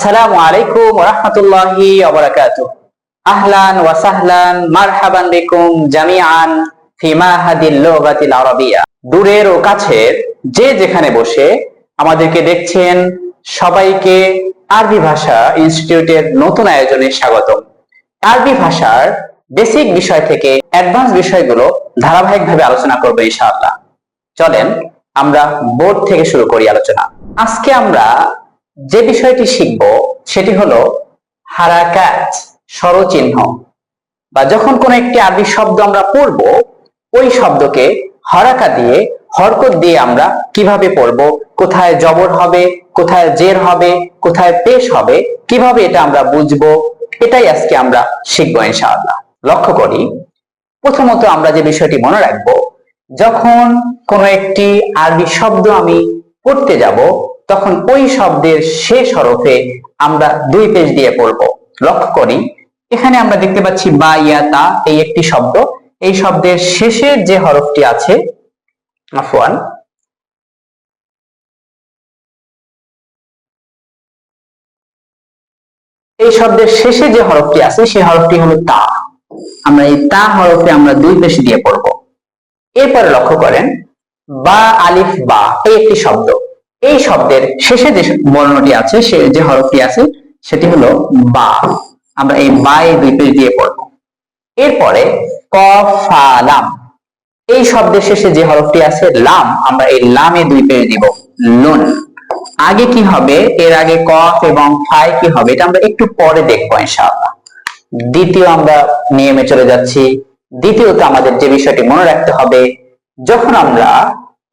আসসালামু আলাইকুম রহমতুল্লাহি আহলান ওয়া সাহলান, মারহাবান বিকুম জামিআন ফি মাহাদিল লুগাতিল আরাবিয়া। দূরের ও কাছের যে যেখানে বসে আমাদেরকে দেখছেন, সবাইকে আরবি ভাষা ইনস্টিটিউটের নতুন আয়োজনে স্বাগত আরবি ভাষার বেসিক বিষয় থেকে অ্যাডভান্স বিষয়গুলো ধারাবাহিকভাবে আলোচনা করব ইনশাআল্লাহ। চলেন আমরা বোর্ড থেকে শুরু করি আলোচনা। আজকে আমরা যে বিষয়টি শিখব সেটি হলো হারাকাত, স্বরচিহ্ন। বা যখন কোন একটি আরবি শব্দ আমরা পড়ব, ওই শব্দকে হরাকা দিয়ে, হরকত দিয়ে আমরা কীভাবে পড়ব, কোথায় জবর হবে, কোথায় জের হবে, কোথায় পেশ হবে, কীভাবে এটা আমরা বুঝব, এটাই আজকে আমরা শিখব ইনশাআল্লাহ। লক্ষ্য করি, প্রথমত আমরা যে বিষয়টি মনে রাখব, যখন কোনো একটি আরবি শব্দ আমি পড়তে যাব তখন ওই শব্দের শেষ হরফে আমরা দুই পেজ দিয়ে পড়ব। লক্ষ্য করি, এখানে আমরা দেখতে পাচ্ছি বা, ইয়া, তা এই একটি শব্দ। এই শব্দের শেষের যে হরফটি আছে, আফওয়ান, এই শব্দের শেষে যে হরফটি আছে সেই হরফটি হলো তা। আমরা এই তা হরফে আমরা দুই পেশ দিয়ে পড়ব। এরপরে লক্ষ্য করেন, বা, আলিফ, বা, এই একটি শব্দ। এই শব্দের শেষে যে বর্ণটি আছে, সে যে হরফটি আছে, সেটি হলো বা। আমরা এই বা এই দুই পেজ দিয়ে পড়ব। এরপরে কফালাম এই শব্দের শেষে যে হরফটি আছে, লাম, আমরা এই লামে দুই পেজ দিব লুন আগে কি হবে? এর আগে কফ এবং ফাই কি হবে? এটা আমরা একটু পরে দেখব, ইনশাআল্লাহ। দ্বিতীয় আমরা নিয়মে চলে যাচ্ছি। দ্বিতীয়ত আমাদের যে বিষয়টি মনে রাখতে হবে, যখন আমরা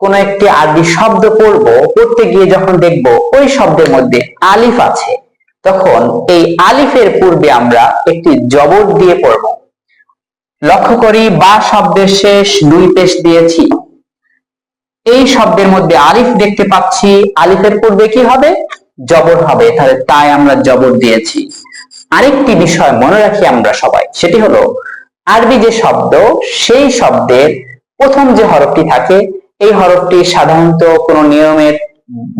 কোন একটি আরবি শব্দ পড়ব, পড়তে গিয়ে যখন দেখব ওই শব্দের মধ্যে আলিফ আছে, তখন এই আলিফের পূর্বে আমরা একটি জবর দিয়ে পড়ব। লক্ষ্য করি, বা শব্দের শেষ দুই পেশ দিয়েছি। এই শব্দের মধ্যে আলিফ দেখতে পাচ্ছি। আলিফের পূর্বে কি হবে? জবর হবে। তাহলে তাই আমরা জবর দিয়েছি। আরেকটি বিষয় মনে রাখি আমরা সবাই, সেটি হলো, আরবি যে শব্দ, সেই শব্দের প্রথম যে হরফটি থাকে এই হরফটি সাধারণত কোনো নিয়মের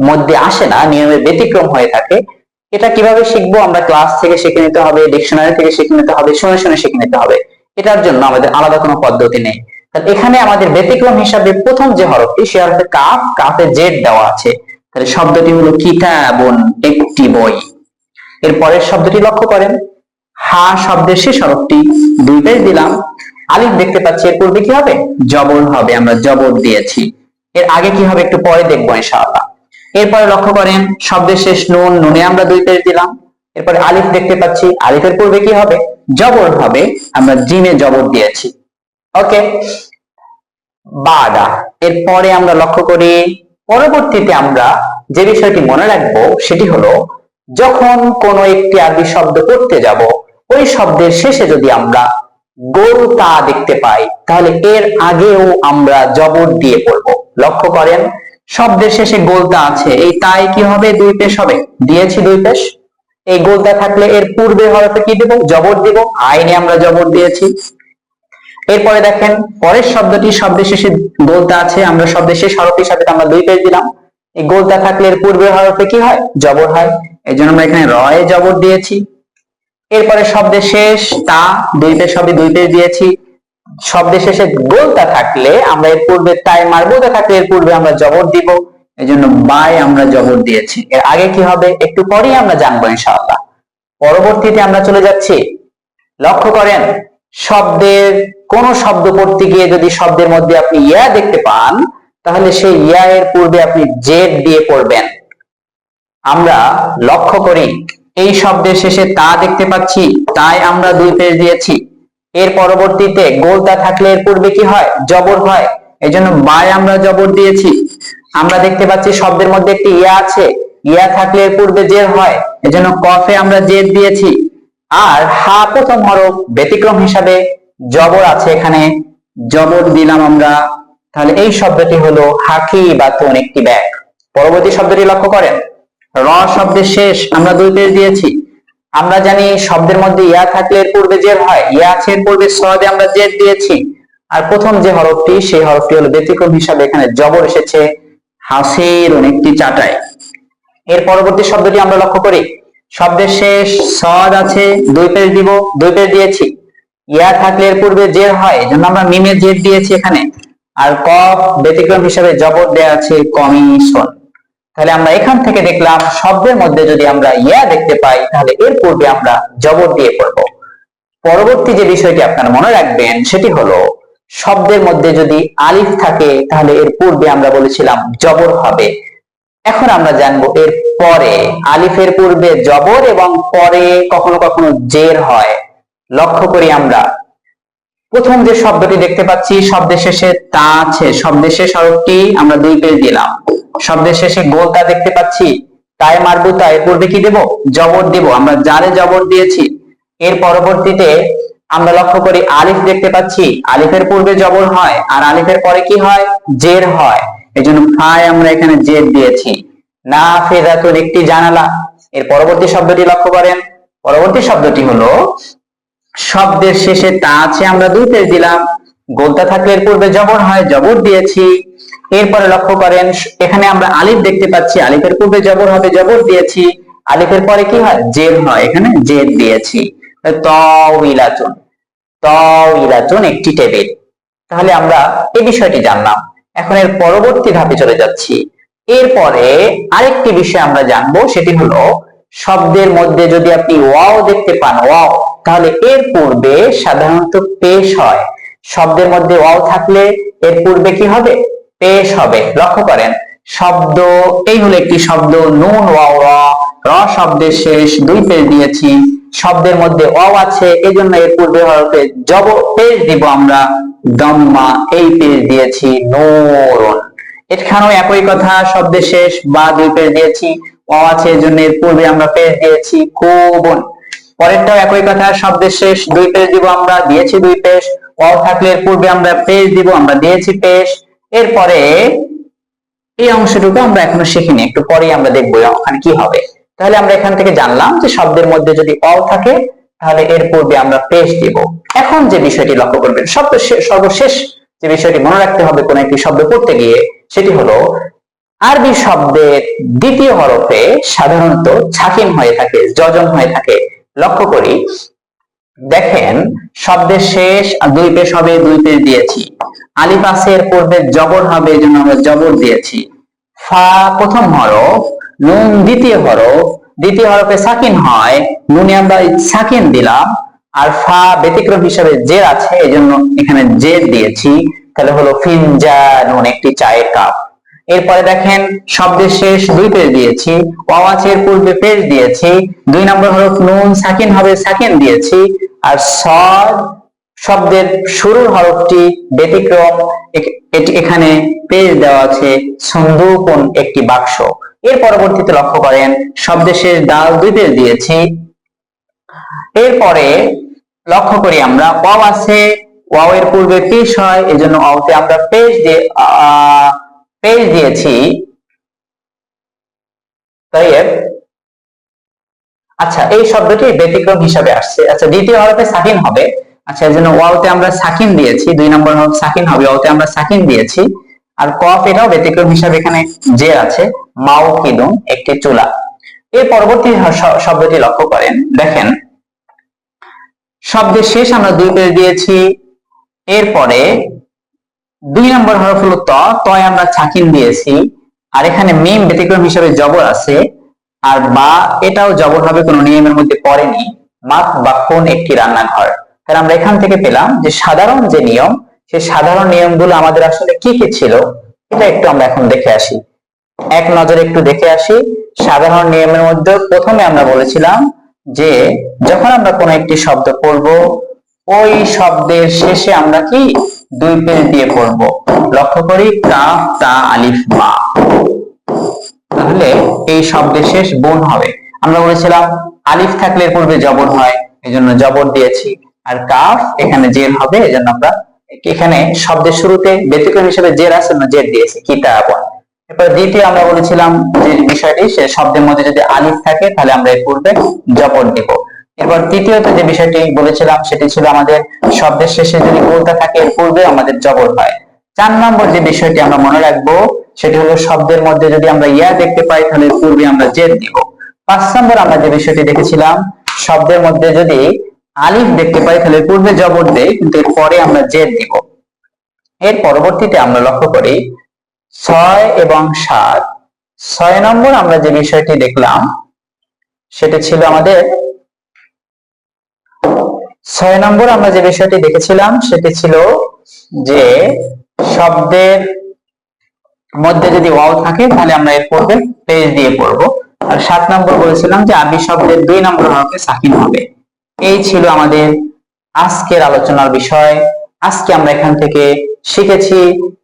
মধ্যে আসে না, নিয়মের ব্যতিক্রম হয়ে থাকে। এটা কীভাবে শিখব? আমরা ক্লাস থেকে শিখে নিতে হবে ডিকশনারি থেকে শিখে নিতে হবে, শুনে শুনে শিখে নিতে হবে। এটার জন্য আমাদের আলাদা কোনো পদ্ধতি নেই। এখানে আমাদের ব্যতিক্রম হিসাবে প্রথম যে হরফটি, সে হরফে কাফ, কাফে জেড দেওয়া আছে। তাহলে শব্দটি হলো কিতাবুন একটি বই। এর পরের শব্দটি লক্ষ্য করেন। হা শব্দের শেষ হরফটি দুই পেজ দিলাম। আলিফ দেখতে পাচ্ছি এর পূর্বে কি হবে? জবর হবে, আমরা জবর দিয়েছি। এর আগে কি হবে একটু পরে দেখব, ইনশাআল্লাহ। এরপরে লক্ষ্য করেন, শব্দের শেষ নুন, নুনে আমরা দুই পেজ দিলাম। এরপরে আলিফ দেখতে পাচ্ছি, আলিফের পূর্বে কি হবে? জবর হবে, আমরা জিমে জবর দিয়েছি। ওকে বাডা এরপরে আমরা লক্ষ্য করি, পরবর্তীতে আমরা যে বিষয়টি মনে রাখব, সেটি হলো, যখন কোনো একটি আরবি শব্দ পড়তে যাব, ওই শব্দের শেষে যদি আমরা গোল তা দেখতে পাই, তাহলে এর আগেও আমরা জবর দিয়ে পড়ব। লক্ষ্য করেন, শব্দের শেষে গোলতা আছে। এই তাই কি হবে? দুই পেশ হবে। দিয়েছি দুই পেশ। এই গোলতা থাকলে এর পূর্বে হরফে কি দেব? জবর দিব। আইনে আমরা জবর দিয়েছি। এরপরে দেখেন, পরের শব্দটি শব্দের শেষে গোলতা আছে। আমরা শব্দের শেষ হরফের সাথে আমরা দুই পেজ দিলাম। এই গোলতা থাকলে এর পূর্বে হরফে কি হয়? জবর হয়। এই জন্য আমরা এখানে রয়ে জবর দিয়েছি। এরপরে শব্দের শেষ, তা, দুইতে শব্দে দুই পেজ দিয়েছি। শব্দের শেষে গোলতা থাকলে আমরা এর পূর্বে তাই মারবুতা থাকলে এর পূর্বে আমরা জবর দিব। এই জন্য বাই আমরা জবর দিয়েছি। এর আগে কি হবে? একটু পরেই আমরা জানব ইনশাআল্লাহ। পরবর্তীতে আমরা চলে যাচ্ছি। লক্ষ্য করেন, শব্দের কোন শব্দ পড়তে গিয়ে যদি শব্দের মধ্যে আপনি ইয়া দেখতে পান, তাহলে সেই ইয়া এর পূর্বে আপনি জেড দিয়ে পড়বেন। আমরা লক্ষ্য করি এই শব্দের শেষে তা দেখতে পাচ্ছি, তাই আমরা দুই পেজ দিয়েছি। এর পরবর্তীতে গোলতা থাকলে এর পূর্বে কি হয়? জবর হয়। এই জন্য বাই আমরা জবর দিয়েছি। আমরা দেখতে পাচ্ছি শব্দের মধ্যে একটি ইয়া আছে। ইয়া থাকলে এর পূর্বে জের হয়। এজন্য কফে আমরা জের দিয়েছি। আর হা প্রথম হরফ ব্যতিক্রম হিসাবে জবর আছে এখানে। জবর দিলাম আমরা। তাহলে এই শব্দটি হলো হাকি বা তুন একটি ব্যাগ পরবর্তী শব্দটি লক্ষ্য করেন। র শব্দের শেষ আমরা দুই পেজ দিয়েছি। আমরা জানি শব্দের মধ্যে ইয়া থাকলে এর পূর্বে জের হয়। ইয়া আছে এর পূর্বে সদে আমরা জের দিয়েছি। আর প্রথম যে হরফটি, সেই হরফটি হলো ব্যতিক্রম হিসাবে এখানে জবর এসেছে। হাসির একটি চাটায়। এর পরবর্তী শব্দটি আমরা লক্ষ্য করি। শব্দের শেষ, সদ আছে, দুই পেজ দিব, দুই পেজ দিয়েছি। ইয়া থাকলে এর পূর্বে জের হয় জন্য আমরা মিমের জের দিয়েছি এখানে। আর কফ ব্যতিক্রম হিসাবে জবর দেয়া আছে কমিশন। তাহলে আমরা এখান থেকে দেখলাম শব্দের মধ্যে যদি আমরা ইয়া দেখতে পাই, তাহলে এর পূর্বে আমরা জবর দিয়ে পড়ব। পরবর্তী যে বিষয়টি আপনারা মনে রাখবেন, সেটি হলো শব্দের মধ্যে যদি আলিফ থাকে, তাহলে এর পূর্বে আমরা বলেছিলাম জবর হবে। এখন আমরা জানব এর পরে, আলিফের পূর্বে জবর এবং পরে কখনো কখনো জের হয়। লক্ষ্য করি আমরা প্রথম যে শব্দটি দেখতে পাচ্ছি শব্দের শেষে তা আছে। শব্দের শেষ হরফটি আমরা দুই পেজ দিলাম। শব্দের শেষে গোলতা দেখতে পাচ্ছি। তাই মারবুতা এর পূর্বে কি দেব? জবর দেব। আমরা জারে জবর দিয়েছি, এর পরবর্তীতে আমরা লক্ষ্য করি আলিফ দেখতে পাচ্ছি। আলিফের পূর্বে জবর হয়, আর আলিফের পরে কি হয়? জের হয়। এই জন্য ফায় আমরা এখানে জের দিয়েছি। না ফেরাতুন একটি জানালা। এর পরবর্তী শব্দটি লক্ষ্য করেন। পরবর্তী শব্দটি হলো শব্দের শেষে তা আছে, আমরা দুই পেজ দিলাম। গোলতা থাকলে এর পূর্বে জবর হয়, জবর দিয়েছি। এরপরে লক্ষ্য করেন, এখানে আমরা আলিফ দেখতে পাচ্ছি, আলিফের পূর্বে জবর হবে, জবর দিয়েছি। আলিফের পরে কি হয়? জের হয়, এখানে জের দিয়েছি। তউইলাতুন তউইলাতুন একটি টেবিল। তাহলে আমরা এই বিষয়টি জানলাম। এখন এর পরবর্তী ধাপে চলে যাচ্ছি। এরপরে আরেকটি বিষয় আমরা জানব, সেটি হলো শব্দের মধ্যে যদি আপনি ওয়াও দেখতে পান, ওয়াও তাহলে এর পূর্বে সাধারণত পেশ হয়। শব্দের মধ্যে ওয়াও থাকলে এর পূর্বে কি হবে? পেশ হবে। লক্ষ্য করেন, শব্দ, এই হলো একটি শব্দ, নুন, ওয়াও, র। শব্দের শেষ, দুই পেশ দিয়েছি। শব্দের মধ্যে অ আছে এই জন্য এর পূর্বে হরফে জব, পেশ দিব আমরা, দম্মা, এই পেজ দিয়েছি, নোরন। এখানেও একই কথা, শব্দের শেষ, বা দুই পেজ দিয়েছি অ আছে এই জন্য এর পূর্বে আমরা পেশ দিয়েছি কোবন পরেরটাও একই কথা, শব্দের শেষ, দুই পেজ দিব আমরা, দিয়েছি দুই পেশ, অ থাকলে এর পূর্বে আমরা পেজ দিব, আমরা দিয়েছি পেজ এরপরে এই অংশটুকু আমরা এখনও শিখিনি, একটু পরেই আমরা দেখব ওখানে কি হবে। তাহলে আমরা এখান থেকে জানলাম যে শব্দের মধ্যে যদি অ থাকে, তাহলে এর পূর্বে আমরা পেশ দিব। এখন যে বিষয়টি লক্ষ্য করবেন, শব্দ সর্বশেষ যে বিষয়টি মনে রাখতে হবে কোন একটি শব্দ পড়তে গিয়ে, সেটি হলো, আরবি শব্দের দ্বিতীয় হরফে সাধারণত ছাকিম হয়ে থাকে যজন হয়ে থাকে। লক্ষ্য করি, দেখেন শব্দের শেষ দুই পেশ হবে, দুই পেশ দিয়েছি। আলিফ পূর্বে জবর হবে, এই জন্য আমরা জবর দিয়েছি। ফা প্রথম হরফ, নুন দ্বিতীয় হরফ, দ্বিতীয় হরফে সাকিন হয়, নুনে আমরা সাকিন দিলাম, আর ফা ব্যতিক্রম হিসাবে জের আছে, এই জন্য এখানে জের দিয়েছি। তাহলে হলো ফিনজা নুন, একটি চায়ের কাপ। এরপরে দেখেন, শব্দের শেষ দুই পেজ দিয়েছি আছে পূর্বে পেজ দিয়েছি, দুই নম্বর হরফ নুন, সাকিন হবে সাকিন দিয়েছি, আর সদ শব্দের শুরুর হরফটি ব্যতিক্রম এখানে পেজ দেওয়া আছে সন্দুকন একটি বাক্স। এর পরবর্তীতে লক্ষ্য করেন, শব্দের শেষ ডাল দুই পেজ দিয়েছি। এরপরে লক্ষ্য করি আমরা ওয়াও আছে ওয়াও এর পূর্বে পেশ হয়, এজন্য ওয়াওতে আমরা পেজ দিয়ে পেজ দিয়েছি। তাই আচ্ছা এই শব্দটি ব্যতিক্রম হিসাবে আসছে। আচ্ছা দ্বিতীয় হরফে সাকিন হবে। আচ্ছা এই জন্য ওয়াওতে আমরা সাকিন দিয়েছি। দুই নম্বর হরফ সাকিন হবে, ওয়াওতে আমরা সাকিন দিয়েছি। আর কফ এটাও ব্যতিক্রম হিসাবে এখানে যে আছে, মাও কিদুম, একটি চুলা। এর পরবর্তী শব্দটি লক্ষ্য করেন। দেখেন, শব্দের শেষ আমরা দুই পেজ দিয়েছি। এরপরে দুই নম্বর হরফ হলো ত, তয় আমরা ছাকিন দিয়েছি, আর এখানে মিম ব্যতিক্রম হিসাবে জবর আছে, আর বা এটাও জবর হবে, কোনো নিয়মের মধ্যে পড়েনি, মাত বা কোন একটি রান্নাঘর। তাহলে আমরা এখান থেকে পেলাম যে সাধারণ যে নিয়ম সেই সাধারণ নিয়মগুলো আমাদের আসলে কি কি ছিল, এটা একটু আমরা এখন দেখে আসি। এক নজরে একটু দেখে আসি, সাধারণ নিয়মের মধ্যে প্রথমে আমরা বলেছিলাম যে যখন আমরা কোনো একটি শব্দ পড়ব, ওই শব্দের শেষে আমরা কি দুই পেজ দিয়ে পড়ব লক্ষ্য করি কাফ তা, আলিফ, বা। তাহলে এই শব্দের শেষ বোন হবে। আমরা বলেছিলাম, আলিফ থাকলে পূর্বে জবর হয় এই জন্য জবর দিয়েছি। আর কাফ এখানে জের হবে এই জন্য আমরা এখানে শব্দের শুরুতে ব্যতিক্রম হিসেবে জের আছে না জের দিয়েছি, কিতাব। এরপর দ্বিতীয় আমরা বলেছিলাম যে বিষয়টি, সে শব্দের মধ্যে যদি আলিফ থাকে, তাহলে আমরা এর পূর্বে জবর দিব। এরপর তৃতীয়ত যে বিষয়টি বলেছিলাম, সেটি ছিল আমাদের শব্দের শেষে যদি গোলটা থাকে, এর পূর্বে আমাদের জবর হয়। চার নম্বর যে বিষয়টি আমরা মনে রাখব, সেটি হলো শব্দের মধ্যে যদি আমরা ইয়া দেখতে পাই, তাহলে পূর্বে আমরা জের দিব পাঁচ নম্বর আমরা যে বিষয়টি দেখেছিলাম, শব্দের মধ্যে যদি আলিফ দেখতে পাই, তাহলে পূর্বে জবর দেয়, কিন্তু এর পরে আমরা জেদ দিব এর পরবর্তীতে আমরা লক্ষ্য করি, ছয় এবং সাত। ছয় নম্বর আমরা যে বিষয়টি দেখলাম, সেটা ছিল আমাদের ছয় নম্বর আমরা যে বিষয়টি দেখেছিলাম, সেটি ছিল যে শব্দের মধ্যে যদি ওয়াও থাকে, তাহলে আমরা এর পূর্বে পেজ দিয়ে পড়ব। আর সাত নম্বর বলেছিলাম যে আরবি শব্দের দুই নম্বর হরফে সাকিন হবে। এই ছিল আমাদের আজকের আলোচনার বিষয়। আজকে আমরা এখান থেকে শিখেছি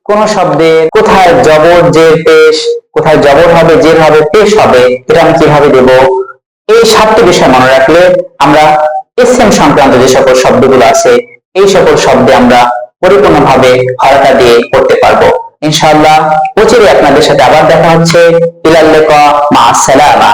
কোন শব্দে কোথায় জবর জের পেশ, কোথায় জবর হবে, জের হবে, পেশ হবে, এটা আমি কীভাবে দেব? এই সাতটি বিষয় মনে রাখলে আমরা এসএম সংক্রান্ত যে সকল শব্দগুলো আছে, এই সকল শব্দে আমরা পরিপূর্ণভাবে হরকা দিয়ে করতে পারব। ইনশাআল্লাহ প্রচুরই আপনাদের সাথে আবার দেখা হচ্ছে। ইলাল্লেকা মা সালামা।